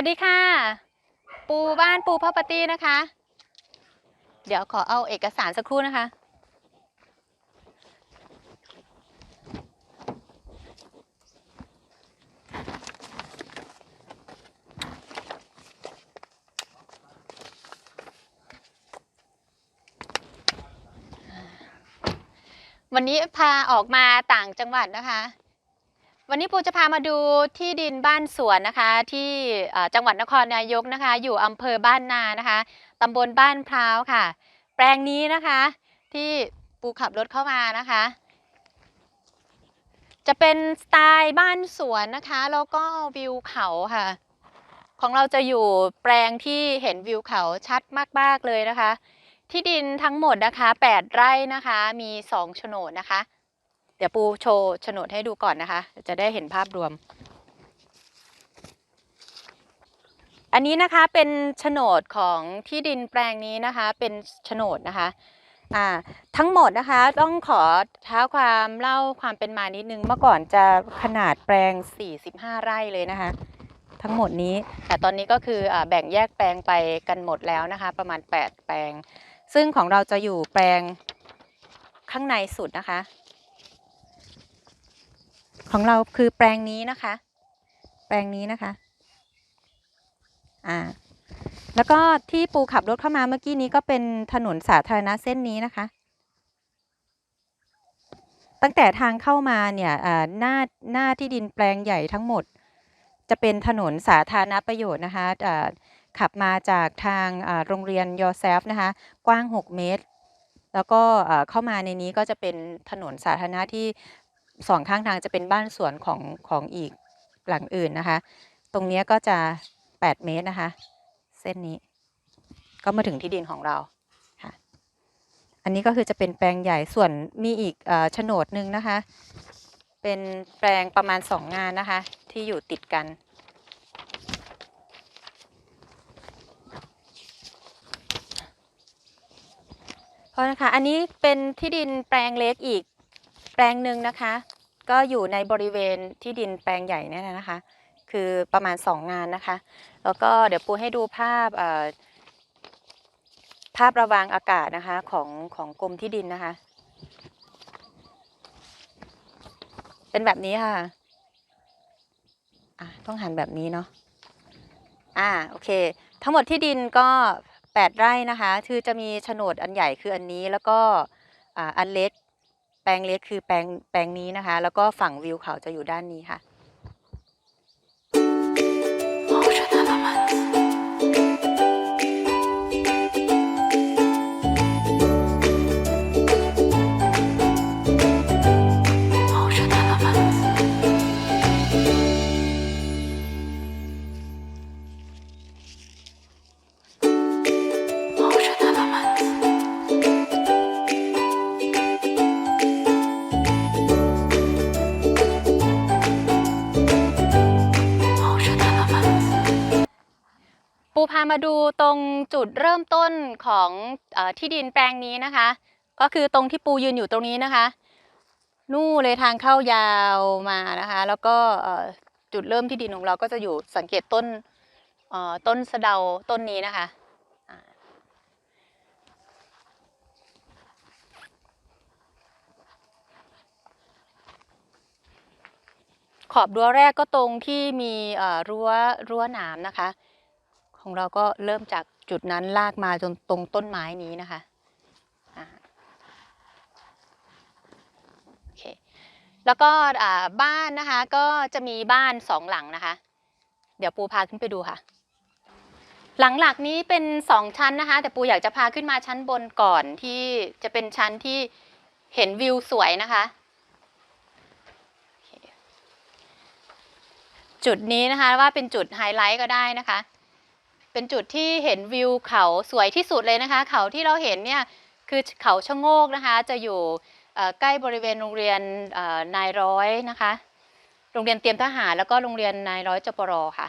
วัสดีค่ะ ปูบ้านปูพ่อปาร์ตี้นะคะ เดี๋ยวขอเอาเอกสารสักครู่นะคะ วันนี้พาออกมาต่างจังหวัดนะคะ วันนี้ปูจะพามาดูที่ดินบ้านสวนนะคะ ที่จังหวัดนครนายกนะคะ อยู่อำเภอบ้านนานะคะตำบลบ้านพร้าวค่ะ แปลงนี้นะคะ ที่ปูขับรถเข้ามานะคะ จะเป็นสไตล์บ้านสวนนะคะแล้วก็วิวเขาค่ะ ของเราจะอยู่แปลงที่เห็นวิวเขาชัดมากๆเลยนะคะ ที่ดินทั้งหมดนะคะ 8 ไร่นะคะ มี 2 โฉนดนะคะ เดี๋ยวปูโชว์โฉนดให้ดูก่อนนะคะ จะได้เห็นภาพรวม อันนี้นะคะเป็นโฉนดของที่ดินแปลงนี้นะคะ เป็นโฉนดนะคะอ่าทั้งหมดนะคะต้องขอเท้าความเล่าความเป็นมานิดนึงเมื่อก่อนจะขนาดแปลง 45 ไร่เลยนะคะ ทั้งหมดนี้ แต่ตอนนี้ก็คืออแบ่งแยกแปลงไปกันหมดแล้วนะคะ ประมาณ 8 แปลง ซึ่งของเราจะอยู่แปลงข้างในสุดนะคะ ของเราคือแปลงนี้นะคะ แปลงนี้นะคะ อ่า แล้วก็ที่ปูขับรถเข้ามาเมื่อกี้นี้ก็เป็นถนนสาธารณะเส้นนี้นะคะ ตั้งแต่ทางเข้ามาเนี่ยอ่าหน้าหน้าที่ดินแปลงใหญ่ทั้งหมด จะเป็นถนนสาธารณประโยชน์นะคะขับมาจากทางโรงเรียนยอแซฟนะคะ กว้าง 6 เมตร แล้วก็เข้ามาในนี้ก็จะเป็นถนนสาธารณะที่ สองข้างทางจะเป็นบ้านสวนของของอีกหลังอื่นนะคะ ตรงนี้ก็จะ 8 เมตรนะคะ เส้นนี้ ก็มาถึงที่ดินของเราค่ะ อันนี้ก็คือจะเป็นแปลงใหญ่ส่วนมีอีกโฉนดหนึ่งนะคะ เป็นแปลงประมาณสองงานนะคะ ที่อยู่ติดกันเพราะนะคะ อันนี้เป็นที่ดินแปลงเล็กอีก แปลงหนึ่งนะคะ ก็อยู่ในบริเวณที่ดินแปลงใหญ่นี่นะคะ คือประมาณสองงานนะคะ แล้วก็เดี๋ยวปูให้ดูภาพภาพระวางอากาศนะคะของของกรมที่ดินนะคะ เป็นแบบนี้ค่ะะต้องหันแบบนี้เนาะอ่าโอเค ทั้งหมดที่ดินก็ 8 ไร่นะคะ คือจะมีโฉนดอันใหญ่คืออันนี้แล้วก็อันเล็ก แปลงเล็กคือแปลงแปลงนี้นะคะ แล้วก็ฝั่งวิวเขาจะอยู่ด้านนี้ค่ะ ปูพามาดูตรงจุดเริ่มต้นของอที่ดินแปลงนี้นะคะ ก็คือตรงที่ปูยืนอยู่ตรงนี้นะคะ นู่นเลยทางเข้ายาวมานะคะ แล้วก็จุดเริ่มที่ดินของเราก็จะอยู่สังเกตต้นต้นสะเดาต้นนี้นะคะขอบรั้วแรกก็ตรงที่มีรั้วรั้วหนามนะคะ ของเราก็เริ่มจากจุดนั้นลากมาจนตรงต้นไม้นี้นะคะโอเคแล้วก็บ้านนะคะก็จะมีบ้านสองหลังนะคะ เดี๋ยวปูพาขึ้นไปดูค่ะ หลังหลักนี้เป็นสองชั้นนะคะ แต่ปูอยากจะพาขึ้นมาชั้นบนก่อนที่จะเป็นชั้นที่เห็นวิวสวยนะคะจุดนี้นะคะว่าเป็นจุดไฮไลท์ก็ได้นะคะ เป็นจุดที่เห็นวิวเขาสวยที่สุดเลยนะคะ เขาที่เราเห็นเนี่ยคือเขาชะโงกนะคะ จะอยู่ใกล้บริเวณโรงเรียนนายร้อยนะคะ โรงเรียนเตรียมทหารแล้วก็โรงเรียนนายร้อยจปรค่ะ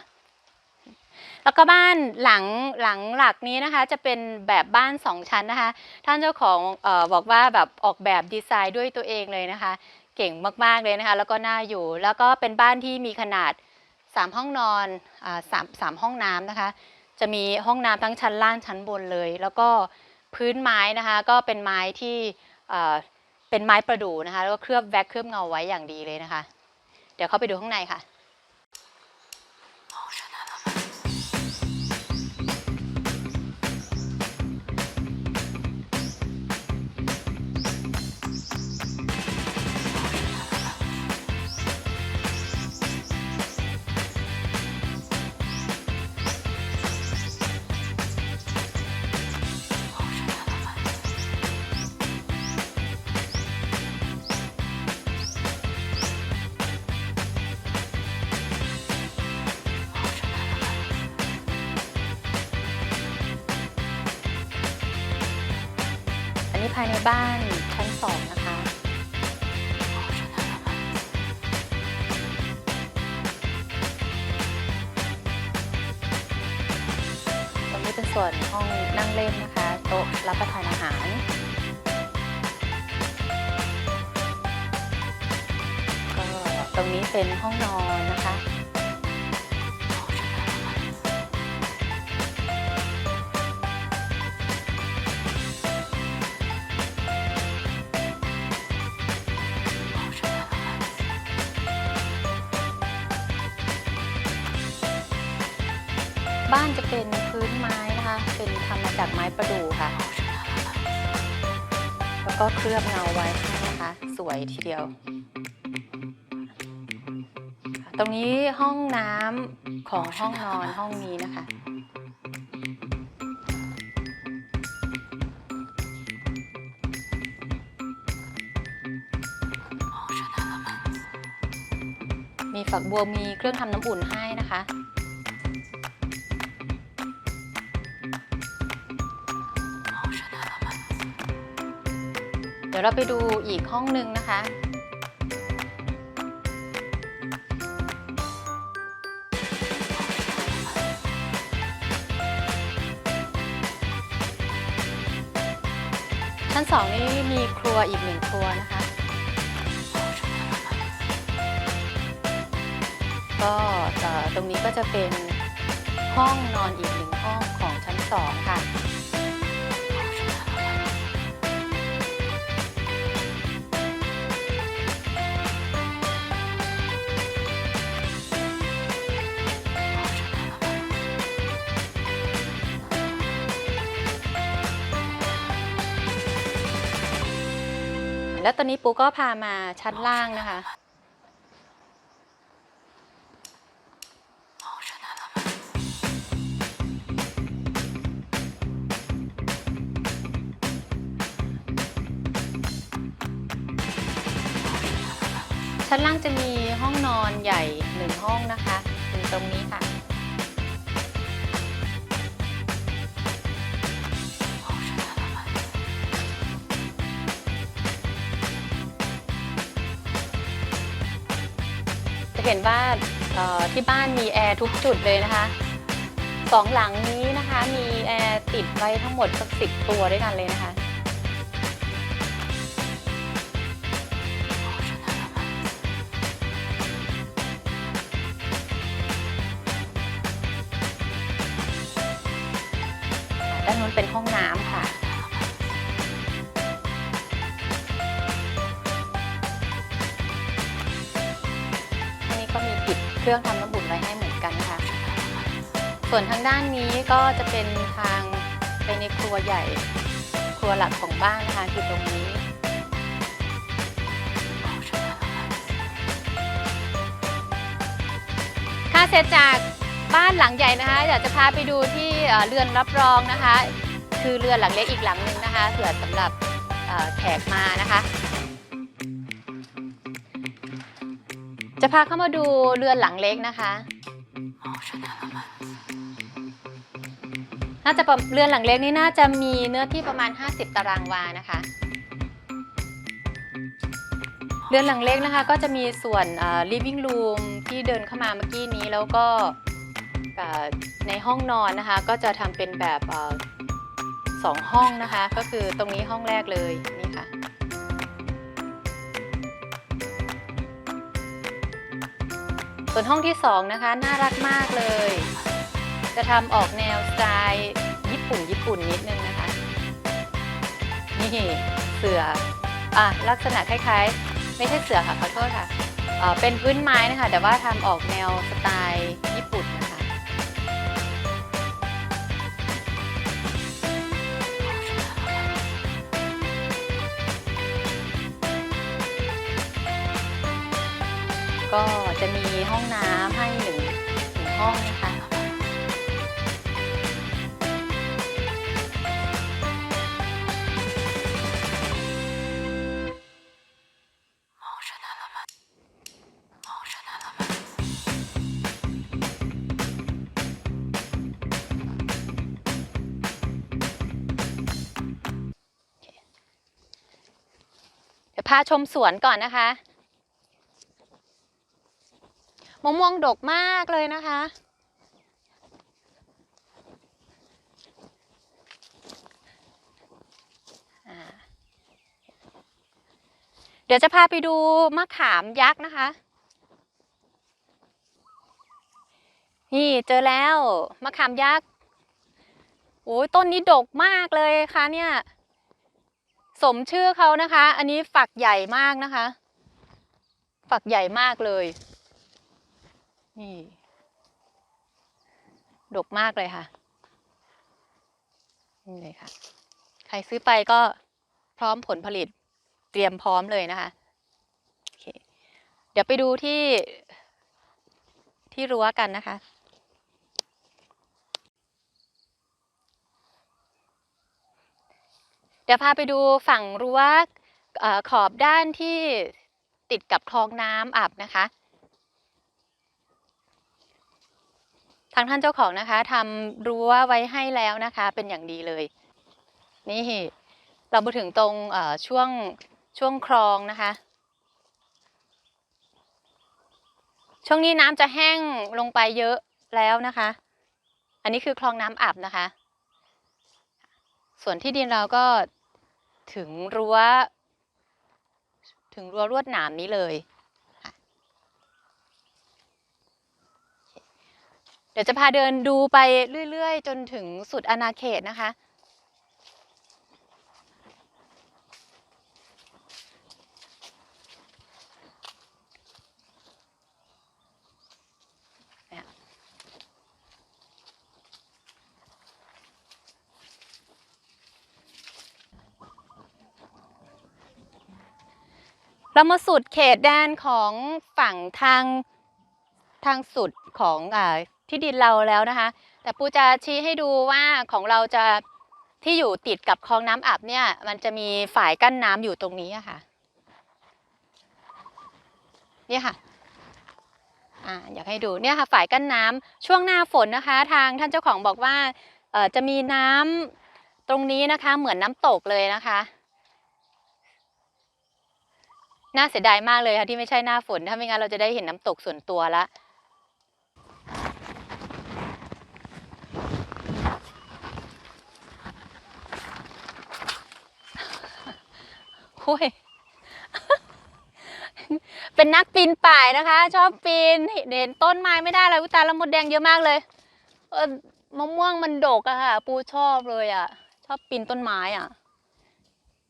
แล้วก็บ้านหลังหลังหลักนี้นะคะ จะเป็นแบบบ้านสองชั้นนะคะ ท่านเจ้าของอบอกว่าแบบออกแบบดีไซน์ด้วยตัวเองเลยนะคะ เก่งมากๆเลยนะคะ แล้วก็น่าอยู่แล้วก็เป็นบ้านที่มีขนาดสามห้องนอนอสามสามห้องน้ำนะคะ จะมีห้องน้ำทั้งชั้นล่างชั้นบนเลย แล้วก็พื้นไม้นะคะ ก็เป็นไม้ที่เอ่อเป็นไม้ประดู่นะคะ แล้วก็เคลือบแว็กเคลือบเงาไว้อย่างดีเลยนะคะ เดี๋ยวเข้าไปดูข้างในค่ะ ในบ้านชั้นสองนะคะ ตรงนี้เป็นส่วนห้องนั่งเล่นนะคะ โต๊ะรับประทานอาหารก็ตรงนี้เป็นห้องนอนนะคะ เป็นทำมาจากไม้ประดู่ค่ะ แล้วก็เคลือบเงาไว้นะคะ สวยทีเดียว ตรงนี้ห้องน้ำของห้องนอนห้องนี้นะคะมีฝักบัวมีเครื่องทำน้ำอุ่นให้นะคะ ดี๋ยวเราไปดูอีกห้องหนึ่งนะคะ ชั้นสองนี้มีครัวอีกหนึ่งครัวนะคะ ก็ตรงนี้ก็จะเป็นห้องนอนอีกหนึ่งห้องของชั้นสองค่ะ แล้วตอนนี้ปูก็พามาชั้นล่างนะคะ ชั้นล่างจะมีห้องนอนใหญ่หนึ่งห้องนะคะอยู่ตรงนี้ค่ะ เห็นว่าที่บ้านมีแอร์ทุกจุดเลยนะคะสองหลังนี้นะคะมีแอร์ติดไว้ทั้งหมดสักสิบตัวด้วยกันเลยนะคะ ด้านนู้นเป็นห้องน้ำค่ะ รื่องทำน้ำอุ่นไว้ให้เหมือนกันค่ะ ส่วนทางด้านนี้ก็จะเป็นทางไปในครัวใหญ่ ครัวหลักของบ้านนะคะคือตรงนี้ค่าเสร็จจากบ้านหลังใหญ่นะคะอยากจะพาไปดูที่เรือนรับรองนะคะ คือเรือนหลังเล็กอีกหลังหนึ่งนะคะเผื่อสำหรับแขกมานะคะ จะพาเข้ามาดูเรือนหลังเล็กนะคะ น่าจะประเรือนหลังเล็กนี่น่าจะมีเนื้อที่ประมาณ 50 ตารางวานะคะ เรือนหลังเล็กนะคะก็จะมีส่วน living room ที่เดินเข้ามาเมื่อกี้นี้แล้วก็ในห้องนอนนะคะ ก็จะทำเป็นแบบสองห้องนะคะ ก็คือตรงนี้ห้องแรกเลยนี่ วส่วนห้องที่สองนะคะ น่ารักมากเลย จะทำออกแนวสไตล์ญี่ปุ่นญี่ปุ่นนิดนึงนะคะ นี่เสืออะลักษณะคล้ายๆ ไม่ใช่เสือค่ะขอโทษค่ะเอ่อเป็นพื้นไม้นะคะ แต่ว่าทำออกแนวสไตล์ ก็จะมีห้องน้ำให้หนึ่งหนึ่งห้องนะคะเดี๋ยวพาชมสวนก่อนนะคะ มะม่วงดกมากเลยนะคะ เดี๋ยวจะพาไปดูมะขามยักษ์นะคะ นี่เจอแล้วมะขามยักษ์โอ้ยต้นนี้ดกมากเลยค่ะเนี่ยสมชื่อเขานะคะ อันนี้ฝักใหญ่มากนะคะ ฝักใหญ่มากเลย นี่ ดกมากเลยค่ะ นี่เลยค่ะ ใครซื้อไปก็พร้อมผลผลิตเตรียมพร้อมเลยนะคะโอเคเดี๋ยวไปดูที่ที่รั้วกันนะคะ เดี๋ยวพาไปดูฝั่งรั้วขอบด้านที่ติดกับคลองน้ำอับนะคะ ทางท่านเจ้าของนะคะทำรั้วไว้ให้แล้วนะคะเป็นอย่างดีเลย นี่เรามาถึงตรงช่วงช่วงคลองนะคะ ช่วงนี้น้ำจะแห้งลงไปเยอะแล้วนะคะ อันนี้คือคลองน้ำอับนะคะ ส่วนที่ดินเราก็ถึงรั้ว ถึงรั้วลวดหนามนี้เลย ดี๋ยวจะพาเดินดูไปเรื่อยๆ จนถึงสุดอาณาเขตนะคะ เรามาสุดเขตแดนของฝั่งทางทางสุดของอา ที่ดินเราแล้วนะคะ แต่ปูจะชี้ให้ดูว่าของเราจะที่อยู่ติดกับคลองน้ำอับเนี่ย มันจะมีฝายกั้นน้ำอยู่ตรงนี้อะค่ะเนี่ยค่ะอ่าอยากให้ดูเนี่ยค่ะฝายกั้นน้ำช่วงหน้าฝนนะคะ ทางท่านเจ้าของบอกว่าเอ่อจะมีน้ำตรงนี้นะคะ เหมือนน้ำตกเลยนะคะน่าเสียดายมากเลยค่ะที่ไม่ใช่หน้าฝน ถ้าไม่งั้นเราจะได้เห็นน้ำตกส่วนตัวละ อ้ยเป็นนักปีนป่ายนะคะ ชอบปีนเห็นต้นไม้ไม่ได้เลยวิตาล้วมดแดงเยอะมากเลยเออมะม่วงมันดกอะค่ะ ปูชอบเลยอะชอบปีนต้นไม้อะ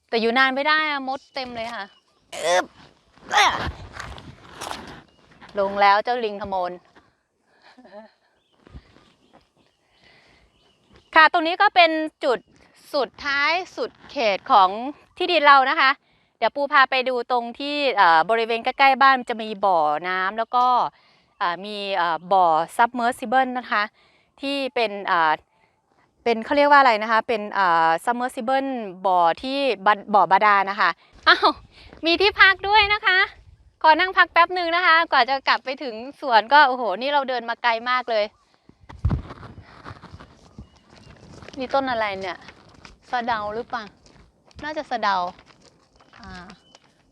แต่อยู่นานไม่ได้อะมดเต็มเลยค่ะอึ๊บอะลงแล้วเจ้าลิงขโมนค่ะตรงนี้ก็เป็นจุดสุดท้ายสุดเขตของที่ดินเรานะคะ เดี๋ยวปูพาไปดูตรงที่บริเวณใกล้ๆบ้านจะมีบ่อน้ำแล้วก็มีเอ่อบ่อ submersible นะคะ ที่เป็นเป็นเขาเรียกว่าอะไรนะคะ เป็นอ่า submersible บ่อที่บบ่อบาดาลนะคะอ้าวมีที่พักด้วยนะคะขอนั่งพักแป๊บหนึ่งนะคะ กว่าจะกลับไปถึงสวนก็โอ้โหนี่เราเดินมาไกลมากเลยนี่ต้นอะไรเนี่ยสะเดาหรือเปล่าน่าจะสะเดา อ่า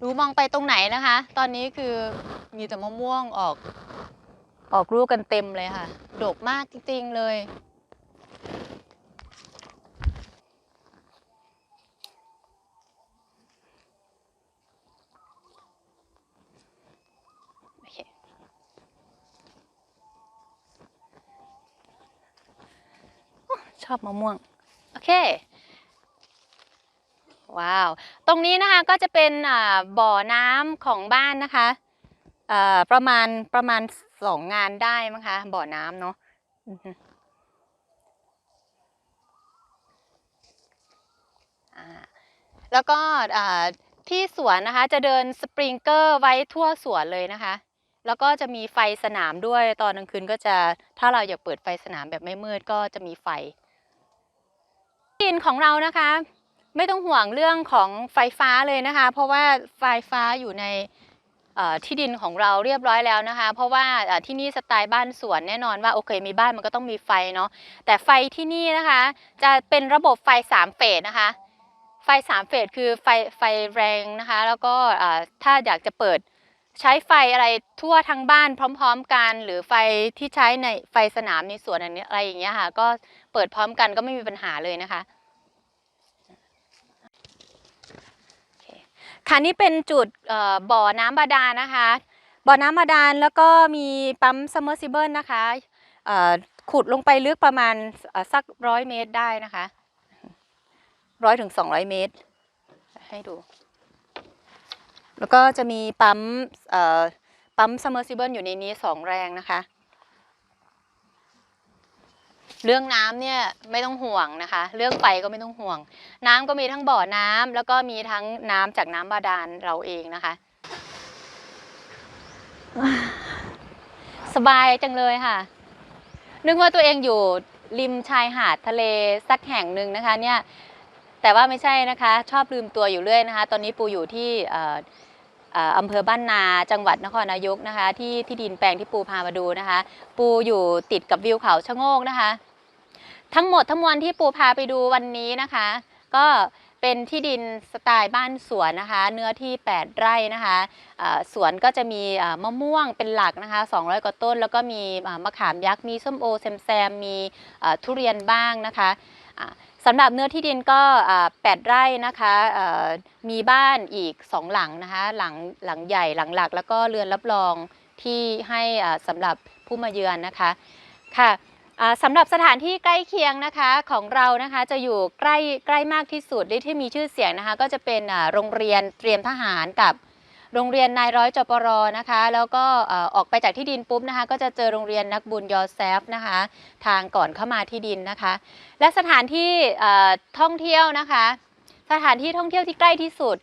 ดูมองไปตรงไหนนะคะ ตอนนี้คือมีแต่มะม่วงออก ออกลูกกันเต็มเลยค่ะโดกมากจริงๆเลย ชอบมะม่วง โอเค ว้าว ตรงนี้นะคะก็จะเป็นบ่อน้ำของบ้านนะคะประมาณประมาณสองงานได้มั้งคะบ่อน้ำเนาะแล้วก็ที่สวนนะคะจะเดินสปริงเกอร์ไว้ทั่วสวนเลยนะคะ แล้วก็จะมีไฟสนามด้วยตอนกลางคืนก็จะถ้าเราอยากเปิดไฟสนามแบบไม่มืดก็จะมีไฟที่ดินของเรานะคะ ไม่ต้องห่วงเรื่องของไฟฟ้าเลยนะคะ เพราะว่าไฟฟ้าอยู่ในที่ดินของเราเรียบร้อยแล้วนะคะ เพราะว่าที่นี่สไตล์บ้านสวนแน่นอนว่าโอเคมีบ้านมันก็ต้องมีไฟเนาะแต่ไฟที่นี่นะคะ จะเป็นระบบไฟสามเฟสนะคะ ไฟสามเฟสคือไฟไฟแรงนะคะ แล้วก็ถ้าอยากจะเปิดใช้ไฟอะไรทั่วทั้งบ้านพร้อม ๆ กัน หรือไฟที่ใช้ในไฟสนามในสวนอะไรอย่างเงี้ยค่ะก็เปิดพร้อมกันก็ไม่มีปัญหาเลยนะคะ ค่ะนี่เป็นจุดบ่อน้ำบาดาลนะคะ บ่อน้ำบาดาลแล้วก็มีปั๊ม submersible นะคะขุดลงไปลึกประมาณสักร้อยเมตรได้นะคะร้อยถึงสองร้อยเมตร ให้ดู แล้วก็จะมีปั๊มเอ่อปั๊ม submersible อยู่ในนี้สองแรงนะคะ เรื่องน้ำเนี่ยไม่ต้องห่วงนะคะ เรื่องไฟก็ไม่ต้องห่วง น้ำก็มีทั้งบ่อน้ำแล้วก็มีทั้งน้ำจากน้ำบาดาลเราเองนะคะ สบายจังเลยค่ะ นึกว่าตัวเองอยู่ริมชายหาดทะเลสักแห่งหนึ่งนะคะเนี่ยแต่ว่าไม่ใช่นะคะ ชอบลืมตัวอยู่เรื่อยนะคะ ตอนนี้ปูอยู่ที่ อ่อเอ่ออำเภอบ้านนาจังหวัดนครนายกนะคะ ที่ที่ดินแปลงที่ปูพามาดูนะคะ ปูอยู่ติดกับวิวเขาชะโงกนะคะ ทั้งหมดทั้งมวลที่ปูพาไปดูวันนี้นะคะ ก็เป็นที่ดินสไตล์บ้านสวนนะคะ เนื้อที่ 8 ไร่นะคะสวนก็จะมีมะม่วงเป็นหลักนะคะ 200 กว่าต้น แล้วก็มีมะขามยักษ์มีส้มโอแซมแซมมีทุเรียนบ้างนะคะ สำหรับเนื้อที่ดินก็อ่า8ไร่นะคะมีบ้านอีก2หลังนะคะหลังหลังใหญ่หลังหลัก แล้วก็เรือนรับรองที่ให้อ่าสำหรับผู้มาเยือนนะคะค่ะสำหรับสถานที่ใกล้เคียงนะคะของเรานะคะจะอยู่ใกล้ใกล้มากที่สุดที่มีชื่อเสียงนะคะ ก็จะเป็นโรงเรียนเตรียมทหารกับ โรงเรียนนายร้อยจปรนะคะ แล้วก็ออกไปจากที่ดินปุ๊บนะคะ ก็จะเจอโรงเรียนนักบุญยอแซฟนะคะ ทางก่อนเข้ามาที่ดินนะคะ และสถานที่ท่องเที่ยวนะคะ สถานที่ท่องเที่ยวที่ใกล้ที่สุด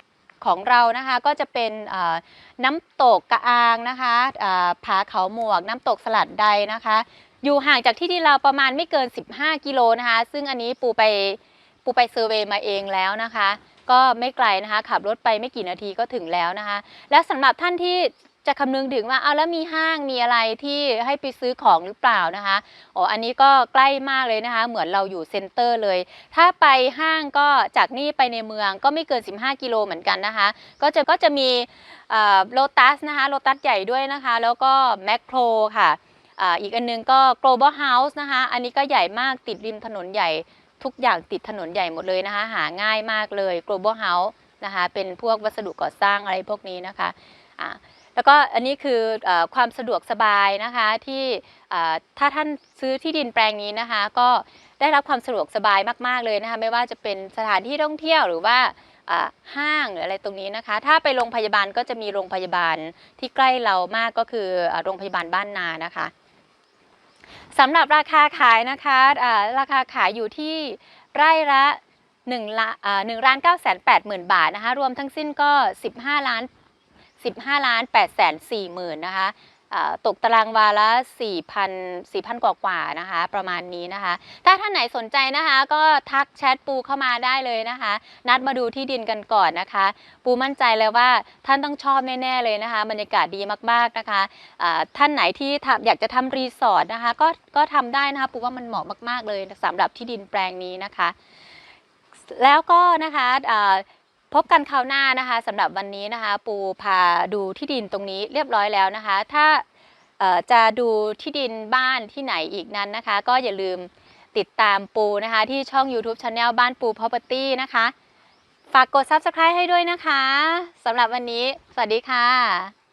ของเรานะคะก็จะเป็นน้ำตกกระอางนะคะผาเขาหมวก น้ำตกสลัดใดนะคะ อยู่ห่างจากที่ที่เราประมาณไม่เกิน 15 กิโลนะคะ ซึ่งอันนี้ปูไปปูไปเซอร์เวย์มาเองแล้วนะคะ ก็ไม่ไกลนะคะ ขับรถไปไม่กี่นาทีก็ถึงแล้วนะคะ และสำหรับท่านที่จะคำนึงถึงว่าเอาแล้วมีห้างมีอะไรที่ให้ไปซื้อของหรือเปล่านะคะอ๋ออันนี้ก็ใกล้มากเลยนะคะ เหมือนเราอยู่เซ็นเตอร์เลย ถ้าไปห้างก็จากนี่ไปในเมืองก็ไม่เกิน 15 กิโลเหมือนกันนะคะ ก็จะก็จะมีโลตัสนะคะโลตัสใหญ่ด้วยนะคะ แล้วก็แมคโครค่ะออีกอันนึงก็ global house นะคะ อันนี้ก็ใหญ่มากติดริมถนนใหญ่ ทุกอย่างติดถนนใหญ่หมดเลยนะคะ หาง่ายมากเลย global house นะคะ เป็นพวกวัสดุก่อสร้างอะไรพวกนี้นะคะอ่าแล้วก็อันนี้คืออความสะดวกสบายนะคะที่ถ้าท่านซื้อที่ดินแปลงนี้นะคะ ก็ได้รับความสะดวกสบายมาก ๆ เลยนะคะไม่ว่าจะเป็นสถานที่ท่องเที่ยวหรือว่าห้างหรืออะไรตรงนี้นะคะ ถ้าไปโรงพยาบาลก็จะมีโรงพยาบาลที่ใกล้เรามากก็คือโรงพยาบาลบ้านนานะคะ สำหรับราคาขายนะคะราคาขายอยู่ที่ไร่ละ1ละอ่า1ล้าน9แสน8หมื่นบาทนะคะ รวมทั้งสิ้นก็ 15 ล้าน 15 ล้าน8แสน4หมื่นนะคะ ตกตารางวาละ 4,000 4,000 กว่ากว่านะคะ ประมาณนี้นะคะ ถ้าท่านไหนสนใจนะคะ ก็ทักแชทปูเข้ามาได้เลยนะคะ นัดมาดูที่ดินกันก่อนนะคะ ปูมั่นใจเลยว่าท่านต้องชอบแน่ๆเลยนะคะ บรรยากาศดีมากๆนะคะท่านไหนที่อยากจะทำรีสอร์ทนะคะ ก็ก็ทำได้นะคะปูว่ามันเหมาะมากๆเลยสำหรับที่ดินแปลงนี้นะคะ แล้วก็นะคะ พบกันคราวหน้านะคะสำหรับวันนี้นะคะ ปูพาดูที่ดินตรงนี้เรียบร้อยแล้วนะคะ ถ้าจะดูที่ดินบ้านที่ไหนอีกนั้นนะคะ ก็อย่าลืมติดตามปูนะคะ ที่ช่อง YouTube Channel บ้านปู Property นะคะ ฝากกด Subscribe ให้ด้วยนะคะสำหรับวันนี้ สวัสดีค่ะ